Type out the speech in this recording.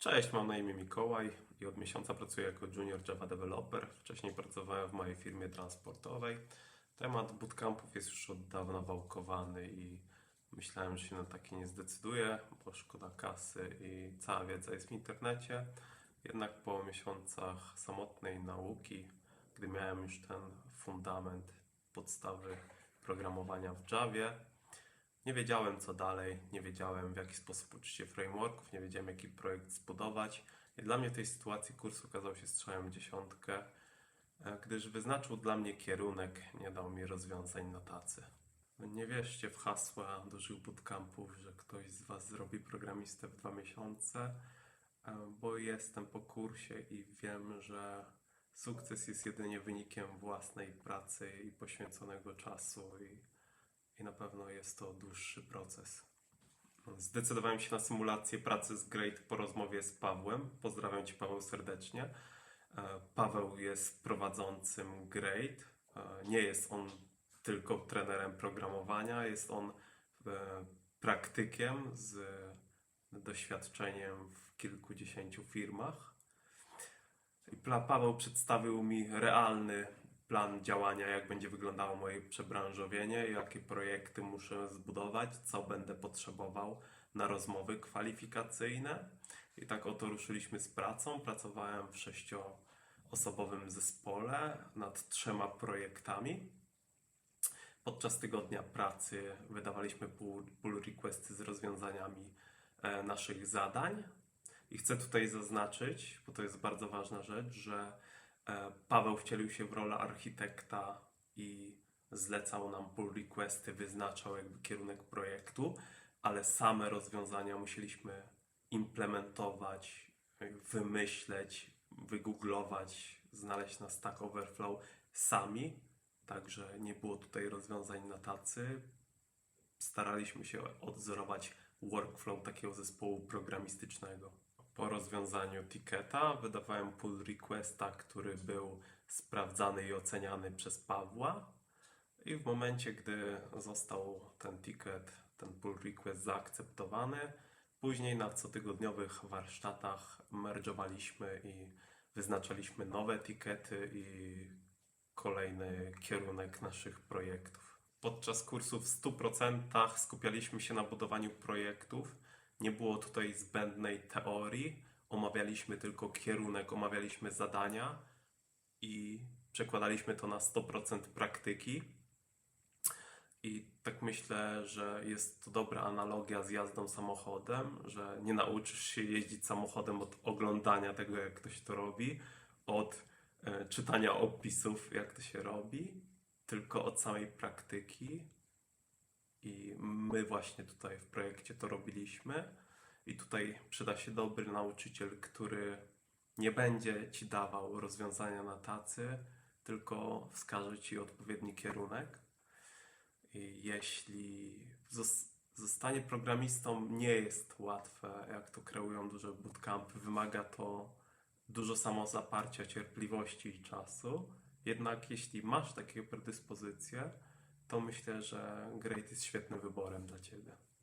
Cześć, mam na imię Mikołaj i od miesiąca pracuję jako junior Java developer. Wcześniej pracowałem w mojej firmie transportowej. Temat bootcampów jest już od dawna wałkowany i myślałem, że się na taki nie zdecyduję, bo szkoda kasy i cała wiedza jest w internecie. Jednak po miesiącach samotnej nauki, gdy miałem już ten fundament podstawy programowania w Javie, nie wiedziałem co dalej, nie wiedziałem w jaki sposób uczyć się frameworków, nie wiedziałem jaki projekt zbudować. I dla mnie w tej sytuacji kurs okazał się strzałem dziesiątkę, e, gdyż wyznaczył dla mnie kierunek, nie dał mi rozwiązań na tacy. Nie wierzcie w hasła dużych bootcampów, że ktoś z Was zrobi programistę w dwa miesiące, e, bo jestem po kursie i wiem, że sukces jest jedynie wynikiem własnej pracy i poświęconego czasu i i na pewno jest to dłuższy proces. Zdecydowałem się na symulację pracy z Great po rozmowie z Pawłem. Pozdrawiam Cię Paweł serdecznie. E, Paweł jest prowadzącym Great. E, Nie jest on tylko trenerem programowania, jest on e, praktykiem z doświadczeniem w kilkudziesięciu firmach. I Paweł przedstawił mi realny plan działania, jak będzie wyglądało moje przebranżowienie, jakie projekty muszę zbudować, co będę potrzebował na rozmowy kwalifikacyjne. I tak oto ruszyliśmy z pracą. Pracowałem w sześcioosobowym zespole nad trzema projektami. Podczas tygodnia pracy wydawaliśmy pull, requesty z rozwiązaniami e, naszych zadań. I chcę tutaj zaznaczyć, bo to jest bardzo ważna rzecz, że Paweł wcielił się w rolę architekta i zlecał nam pull requesty, wyznaczał jakby kierunek projektu, ale same rozwiązania musieliśmy implementować, wymyśleć, wygooglować, znaleźć na Stack Overflow sami. Także nie było tutaj rozwiązań na tacy. Staraliśmy się odzorować workflow takiego zespołu programistycznego. Po rozwiązaniu ticketa wydawałem pull requesta, który był sprawdzany i oceniany przez Pawła. I w momencie, gdy został ten ticket, ten pull request zaakceptowany, później na cotygodniowych warsztatach merge'owaliśmy i wyznaczaliśmy nowe tikety i kolejny kierunek naszych projektów. Podczas kursu w 100% skupialiśmy się na budowaniu projektów. Nie było tutaj zbędnej teorii, omawialiśmy tylko kierunek, omawialiśmy zadania i przekładaliśmy to na 100% praktyki. I tak myślę, że jest to dobra analogia z jazdą samochodem, że nie nauczysz się jeździć samochodem od oglądania tego, jak ktoś to robi, od e, czytania opisów, jak to się robi, tylko od samej praktyki. I my właśnie tutaj w projekcie to robiliśmy. I tutaj przyda się dobry nauczyciel, który nie będzie ci dawał rozwiązania na tacy, tylko wskaże ci odpowiedni kierunek. I jeśli zos- zostanie programistą nie jest łatwe, jak to kreują duże bootcampy, wymaga to dużo samozaparcia, cierpliwości i czasu. Jednak jeśli masz takie predyspozycje, to myślę, że Great jest świetnym wyborem dla Ciebie.